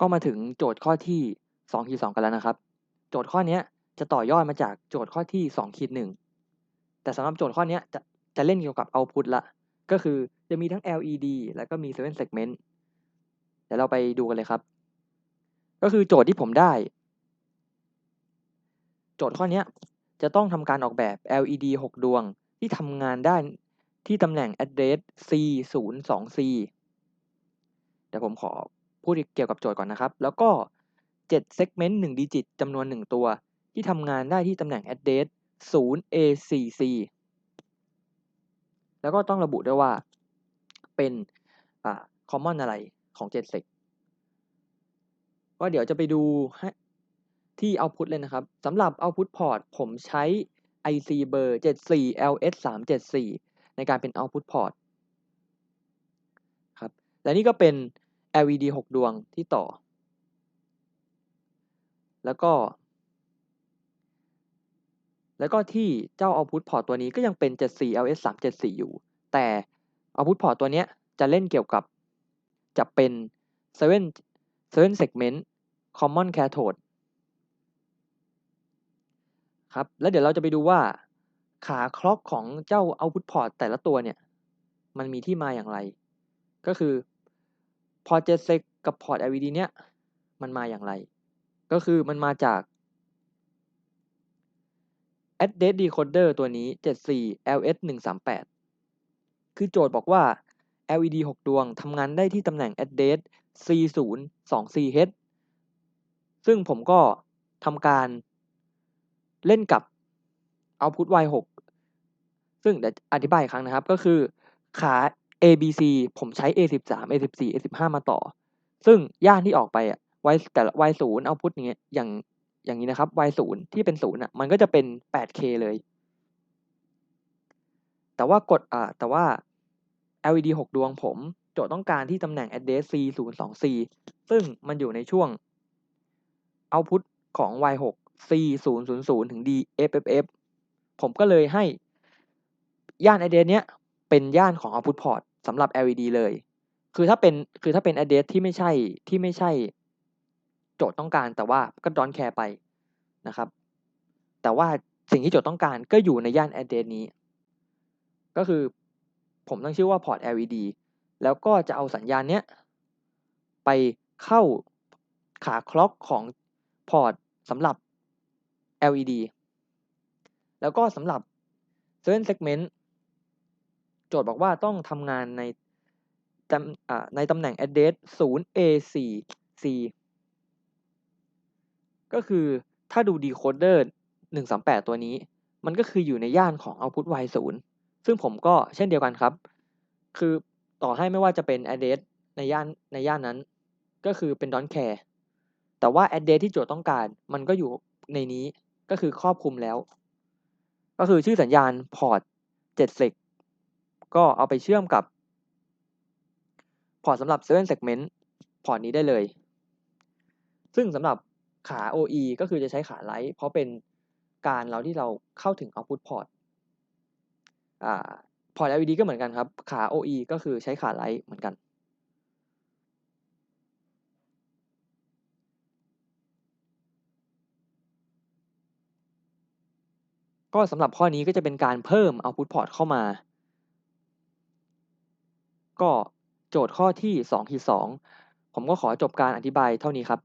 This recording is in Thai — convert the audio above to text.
ก็มาถึงโจทย์ข้อที่2ขีด2กันแล้วนะครับ โจทย์ข้อนี้จะต่อยอดมาจากโจทย์ข้อที่2ขีด1แต่สำหรับโจทย์ข้อนี้จะจะเล่นเกี่ยวกับ output ละ ก็คือจะมีทั้ง LED แล้วก็มี7 segment เดี๋ยวเราไปดูกันเลยครับ ก็คือโจทย์ที่ผมได้ โจทย์ข้อนี้จะต้องทำการออกแบบ LED 6 ดวงที่ทำงานได้ที่ตำแหน่ง address C 0 2 C เดี๋ยวผมขอ พูดเกี่ยวกับโจทย์ก่อนนะครับ แล้วก็7 segment 1 digit จำนวน 1 ตัว ที่ทำงานได้ที่ตำแหน่ง address 0 A 4 C แล้วก็ต้องระบุด้วยว่าเป็นอ่า common อะไรของ 7 seg ก็เดี๋ยวจะไปดูที่ output เลยนะครับสำหรับ output port ผมใช้ IC เบอร์ 74LS374 ในการเป็น output port ครับ และนี่ก็เป็น LED 6 ดวงที่ต่อ แล้วก็ แล้วก็ที่เจ้า output port ตัวนี้ก็ยังเป็น 74LS374 อยู่ แต่ output port ตัวนี้จะเล่นเกี่ยวกับ จะเป็น7 7 segment common cathode ครับ แล้วเดี๋ยวเราจะไปดูว่าขาคล็อกของเจ้า output port แต่ละตัวเนี่ย มันมีที่มาอย่างไร ก็คือ พอร์ต 7sec กับพอร์ต LED เนี่ยมันมาอย่างไร ก็คือมันมาจาก address decoder ตัวนี้ 74LS138 คือโจทย์บอกว่า LED 6 ดวงทำงานได้ที่ตำแหน่ง address C0 2CH ซึ่งผมก็ทำการเล่นกับ output Y6 ซึ่งเดี๋ยวอธิบายอีกครั้งนะครับ ก็คือขา ABC ผมใช้ A13 A14 A15 มาต่อ ซึ่งย่านที่ออกไปอะ Y แต่ละ Y0 output อย่างเงี้ยอย่างอย่างนี้นะครับ Y0 ที่เป็น0อะมันก็จะเป็น 8K เลย แต่ว่ากดอ่าแต่ว่า LED 6 ดวงผม โจทย์ต้องการที่ตำแหน่ง address C02C ซึ่งมันอยู่ในช่วง output ของ Y6 C000 ถึง DFFF ผมก็เลยให้ย่าน address เนี้ย เป็นย่านของ output port สำหรับ LED เลย คือถ้าเป็นคือถ้าเป็น address ที่ไม่ใช่ที่ไม่ใช่ โจทย์ต้องการแต่ว่าก็ดอนแคร์ไปนะครับ แต่ว่าสิ่งที่โจทย์ต้องการก็อยู่ในย่าน address นี้ ก็คือผมตั้งชื่อว่า port LED แล้วก็จะเอาสัญญาณเนี้ยไปเข้าขาคล็อกของพอร์ตสำหรับ LED แล้วก็สำหรับ7 segment โจทย์บอกว่าต้องทำงานในตำในตำแหน่ง address 0 A 4 C ก็คือถ้าดู decoder 138 ตัวนี้ มันก็คืออยู่ในย่านของ output Y 0ซึ่งผมก็เช่นเดียวกันครับ คือต่อให้ไม่ว่าจะเป็น address ในย่านในย่านนั้น ก็คือเป็น don't care แต่ว่า address ที่โจทย์ต้องการ มันก็อยู่ในนี้ก็คือครอบคลุมแล้ว ก็คือชื่อสัญญาณพอร์ต7 seg ก็เอาไปเชื่อมกับพอร์ตสำหรับ 7 segment พอร์ตนี้ได้เลย ซึ่งสำหรับขา OE ก็คือจะใช้ขาไลท์เพราะเป็นการเราที่เราเข้าถึง output port อ่าพอร์ต LED ก็เหมือนกันครับ ขา OE ก็คือใช้ขาไลท์เหมือนกัน ก็สำหรับข้อนี้ก็จะเป็นการเพิ่ม output port เข้ามา ก็โจทย์ข้อที่2ขีด2ผมก็ขอจบการอธิบายเท่านี้ครับ